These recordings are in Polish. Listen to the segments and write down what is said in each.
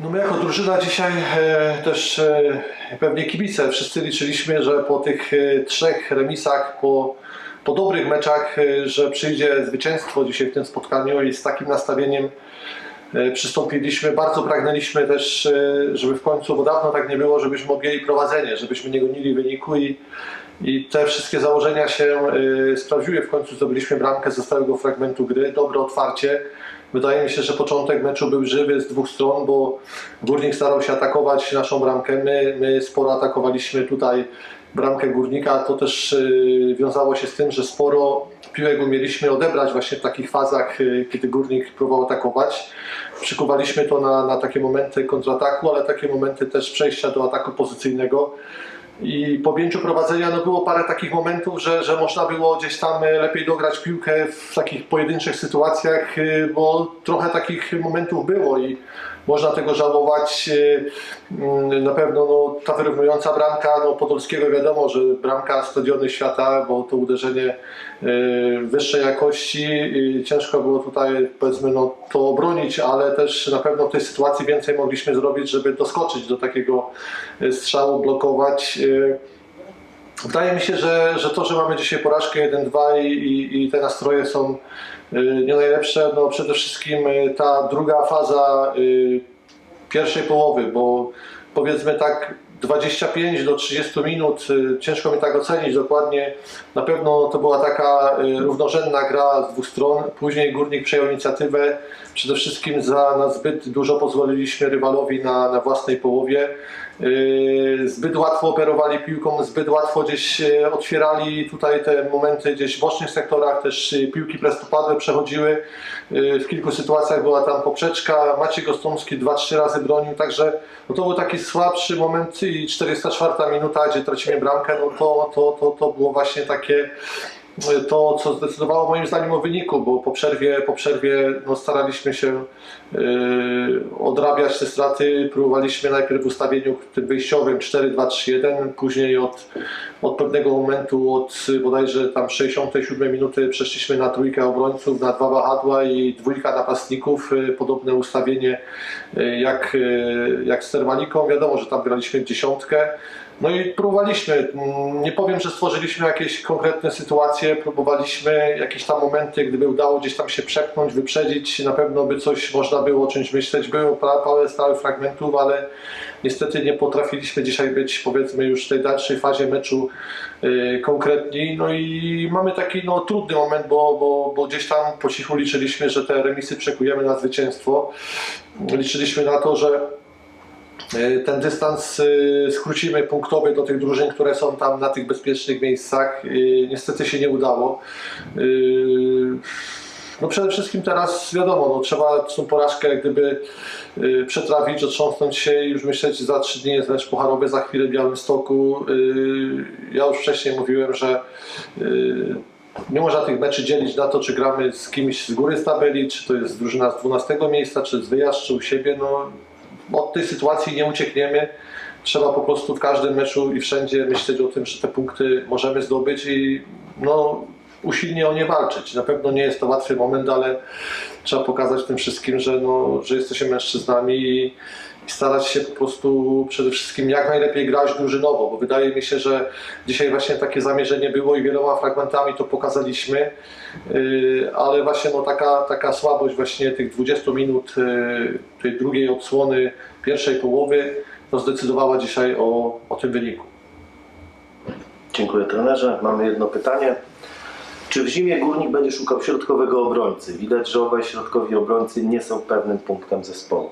No my jako drużyna dzisiaj e, też e, pewnie kibice wszyscy liczyliśmy, że po tych e, trzech remisach, po, po dobrych meczach, że przyjdzie zwycięstwo dzisiaj w tym spotkaniu i z takim nastawieniem przystąpiliśmy. Bardzo pragnęliśmy też, żeby w końcu, bo dawno tak nie było, żebyśmy objęli prowadzenie, żebyśmy nie gonili wyniku i, i te wszystkie założenia się sprawdziły. W końcu zdobyliśmy bramkę ze stałego fragmentu gry, dobre otwarcie. Wydaje mi się, że początek meczu był żywy z dwóch stron, bo Górnik starał się atakować naszą bramkę. My, my sporo atakowaliśmy tutaj bramkę Górnika. To też y, wiązało się z tym, że sporo piłek umieliśmy odebrać właśnie w takich fazach, y, kiedy Górnik próbował atakować. Przykuwaliśmy to na, na takie momenty kontrataku, ale takie momenty też przejścia do ataku pozycyjnego. I po objęciu prowadzenia no było parę takich momentów, że, że można było gdzieś tam e, lepiej dograć piłkę w takich pojedynczych sytuacjach, e, bo trochę takich momentów było i można tego żałować. E, mm, Na pewno no, ta wyrównująca bramka no, Podolskiego wiadomo, że bramka stadiony świata, bo to uderzenie e, wyższej jakości. i Ciężko było tutaj powiedzmy no, to obronić, ale też na pewno w tej sytuacji więcej mogliśmy zrobić, żeby doskoczyć do takiego strzału, blokować. Wydaje mi się, że, że to, że mamy dzisiaj porażkę 1-2 i, i, i te nastroje są y, nie najlepsze, no przede wszystkim y, ta druga faza y, pierwszej połowy, bo powiedzmy tak 25 do 30 minut, ciężko mi tak ocenić dokładnie, na pewno to była taka równorzędna gra z dwóch stron, później Górnik przejął inicjatywę, przede wszystkim za na zbyt dużo pozwoliliśmy rywalowi na, na własnej połowie, zbyt łatwo operowali piłką, zbyt łatwo gdzieś e, otwierali tutaj te momenty gdzieś w bocznych sektorach, też e, piłki prostopadłe przechodziły. Yy, W kilku sytuacjach była tam poprzeczka, Maciej Gostomski 2-3 razy bronił, także no to był taki słabszy moment i 404 minuta, gdzie tracimy bramkę, no to, to, to, to było właśnie takie to, co zdecydowało moim zdaniem o wyniku, bo po przerwie, po przerwie no, staraliśmy się yy, odrabiać te straty. Próbowaliśmy najpierw w ustawieniu tym wyjściowym 4-2-3-1, później od, od pewnego momentu, od bodajże tam 67 minuty przeszliśmy na trójkę obrońców, na dwa wahadła i dwójka napastników. Yy, podobne ustawienie yy, jak, yy, jak z Termaliką. Wiadomo, że tam graliśmy dziesiątkę. No i próbowaliśmy. Mm, Nie powiem, że stworzyliśmy jakieś konkretne sytuacje, próbowaliśmy jakieś tam momenty, gdyby udało gdzieś tam się przepchnąć, wyprzedzić, na pewno by coś można było o czymś myśleć. Było pa- parę stałych fragmentów, ale niestety nie potrafiliśmy dzisiaj być powiedzmy już w tej dalszej fazie meczu yy, konkretni. No i mamy taki no, trudny moment, bo, bo, bo gdzieś tam po cichu liczyliśmy, że te remisy przekujemy na zwycięstwo. Liczyliśmy na to, że ten dystans e, skrócimy punktowy do tych drużyn, które są tam na tych bezpiecznych miejscach. E, Niestety się nie udało. E, No przede wszystkim teraz wiadomo, no, trzeba tą porażkę jak gdyby e, przetrawić, otrząsnąć się i już myśleć, za trzy dni jest mecz pucharowy, za chwilę w Białymstoku. E, Ja już wcześniej mówiłem, że e, nie można tych meczy dzielić na to, czy gramy z kimś z góry z tabeli, czy to jest drużyna z 12 miejsca, czy z wyjazd, czy u siebie. No, od tej sytuacji nie uciekniemy. Trzeba po prostu w każdym meczu i wszędzie myśleć o tym, że te punkty możemy zdobyć i no, usilnie o nie walczyć. Na pewno nie jest to łatwy moment, ale trzeba pokazać tym wszystkim, że, no, że jesteśmy mężczyznami i, i starać się po prostu przede wszystkim jak najlepiej grać drużynowo, bo wydaje mi się, że dzisiaj właśnie takie zamierzenie było i wieloma fragmentami to pokazaliśmy, Yy, ale właśnie no, taka, taka słabość właśnie tych 20 minut yy, tej drugiej odsłony pierwszej połowy no, zdecydowała dzisiaj o, o tym wyniku. Dziękuję trenerze. Mamy jedno pytanie. Czy w zimie Górnik będzie szukał środkowego obrońcy? Widać, że obaj środkowi obrońcy nie są pewnym punktem zespołu.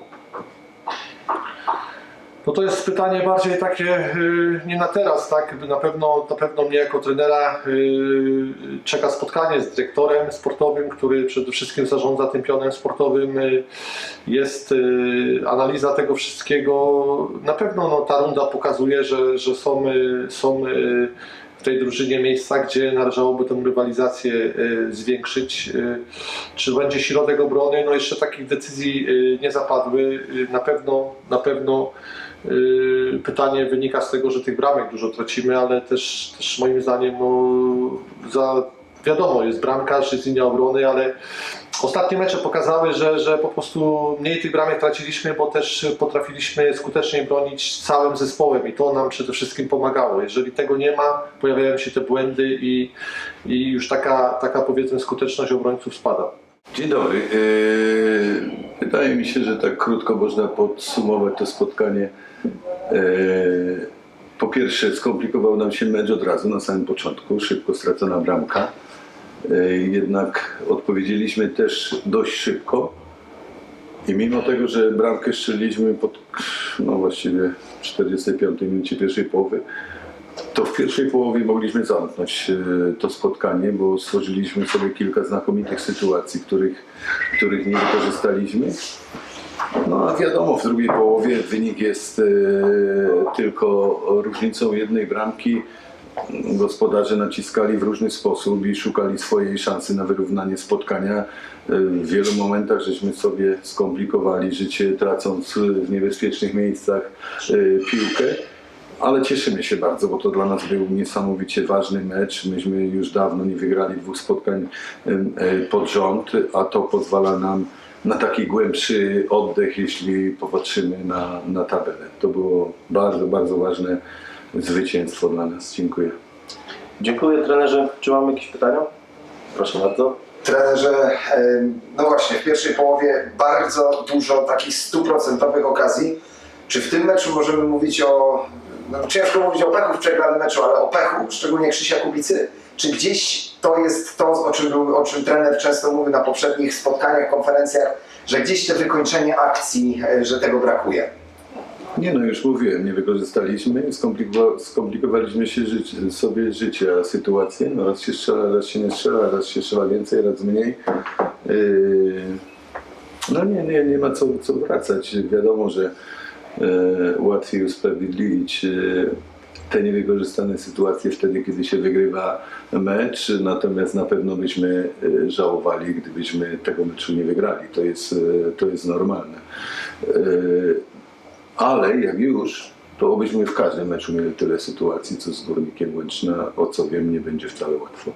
No to jest pytanie bardziej takie yy, nie na teraz, tak? Na pewno, na pewno mnie jako trenera yy, czeka spotkanie z dyrektorem sportowym, który przede wszystkim zarządza tym pionem sportowym. Yy, Jest analiza tego wszystkiego. Na pewno no, ta runda pokazuje, że, że są, są w tej drużynie miejsca, gdzie należałoby tę rywalizację yy, zwiększyć. Yy, Czy będzie środek obrony? No jeszcze takich decyzji yy, nie zapadły. Na pewno, na pewno Pytanie wynika z tego, że tych bramek dużo tracimy, ale też, też moim zdaniem no, za, wiadomo, jest bramkarz, jest linia obrony, ale ostatnie mecze pokazały, że, że po prostu mniej tych bramek traciliśmy, bo też potrafiliśmy skuteczniej bronić całym zespołem i to nam przede wszystkim pomagało. Jeżeli tego nie ma, pojawiają się te błędy i, i już taka, taka powiedzmy skuteczność obrońców spada. Dzień dobry. Eee, Wydaje mi się, że tak krótko można podsumować to spotkanie. Eee, Po pierwsze, skomplikował nam się mecz od razu na samym początku, szybko stracona bramka. Eee, Jednak odpowiedzieliśmy też dość szybko. I mimo tego, że bramkę strzeliliśmy pod, no właściwie w 45 minucie pierwszej połowy, to w pierwszej połowie mogliśmy zamknąć e, to spotkanie, bo stworzyliśmy sobie kilka znakomitych sytuacji, których, których nie wykorzystaliśmy. No a wiadomo, w drugiej połowie wynik jest e, tylko różnicą jednej bramki. Gospodarze naciskali w różny sposób i szukali swojej szansy na wyrównanie spotkania. E, W wielu momentach żeśmy sobie skomplikowali życie, tracąc w niebezpiecznych miejscach e, piłkę. Ale cieszymy się bardzo, bo to dla nas był niesamowicie ważny mecz. Myśmy już dawno nie wygrali dwóch spotkań e, pod rząd, a to pozwala nam na taki głębszy oddech, jeśli popatrzymy na, na tabelę. To było bardzo, bardzo ważne zwycięstwo dla nas. Dziękuję. Dziękuję trenerze. Czy mamy jakieś pytania? Proszę bardzo. Trenerze, no właśnie, w pierwszej połowie bardzo dużo takich stuprocentowych okazji. Czy w tym meczu możemy mówić o, no ciężko mówić o pechu w przegranym meczu, ale o pechu, szczególnie Krzysia Kubicy? Czy gdzieś to jest to, o czym, był, o czym trener często mówił na poprzednich spotkaniach, konferencjach, że gdzieś to wykończenie akcji, e, że tego brakuje? Nie no, już mówiłem, nie wykorzystaliśmy, skomplikowa- skomplikowaliśmy się życie, sobie życie, a sytuację, no raz się strzela, raz się nie strzela, raz się strzela więcej, raz mniej. Yy, No nie, nie, nie ma co, co wracać. Wiadomo, że e, łatwiej usprawiedliwić e, te niewykorzystane sytuacje wtedy, kiedy się wygrywa mecz, natomiast na pewno byśmy e, żałowali, gdybyśmy tego meczu nie wygrali. To jest, e, to jest normalne. Ale jak już, to obyśmy w każdym meczu mieli tyle sytuacji, co z Górnikiem Łęczna, o co wiem, nie będzie wcale łatwo.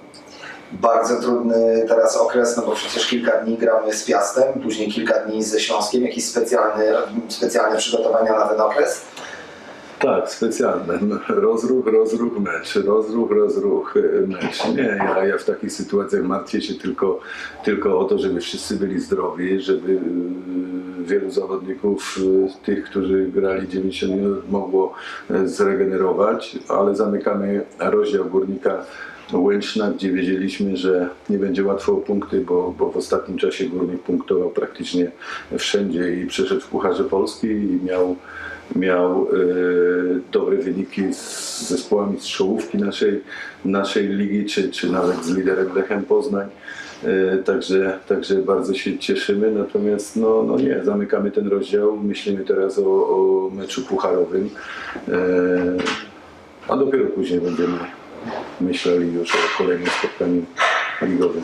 Bardzo trudny teraz okres, no bo przecież kilka dni gramy z Piastem, później kilka dni ze Śląskiem, jakieś specjalny, specjalne przygotowania na ten okres. Tak, specjalne. Rozruch, rozruch, mecz, rozruch, rozruch, e, mecz. Nie, ja, ja w takich sytuacjach martwię się tylko, tylko o to, żeby wszyscy byli zdrowi, żeby e, wielu zawodników, e, tych, którzy grali 90 minut, mogło zregenerować, ale zamykamy rozdział Górnika Łęczna, gdzie wiedzieliśmy, że nie będzie łatwo o punkty, bo, bo w ostatnim czasie Górnik punktował praktycznie wszędzie i przeszedł w Pucharze Polski i miał miał e, dobre wyniki z zespołami z czołówki naszej, naszej ligi, czy, czy nawet z liderem Lechem Poznań. E, Także, także bardzo się cieszymy, natomiast no, no nie, zamykamy ten rozdział, myślimy teraz o, o meczu pucharowym, e, a dopiero później będziemy myśleli już o kolejnym spotkaniu ligowym.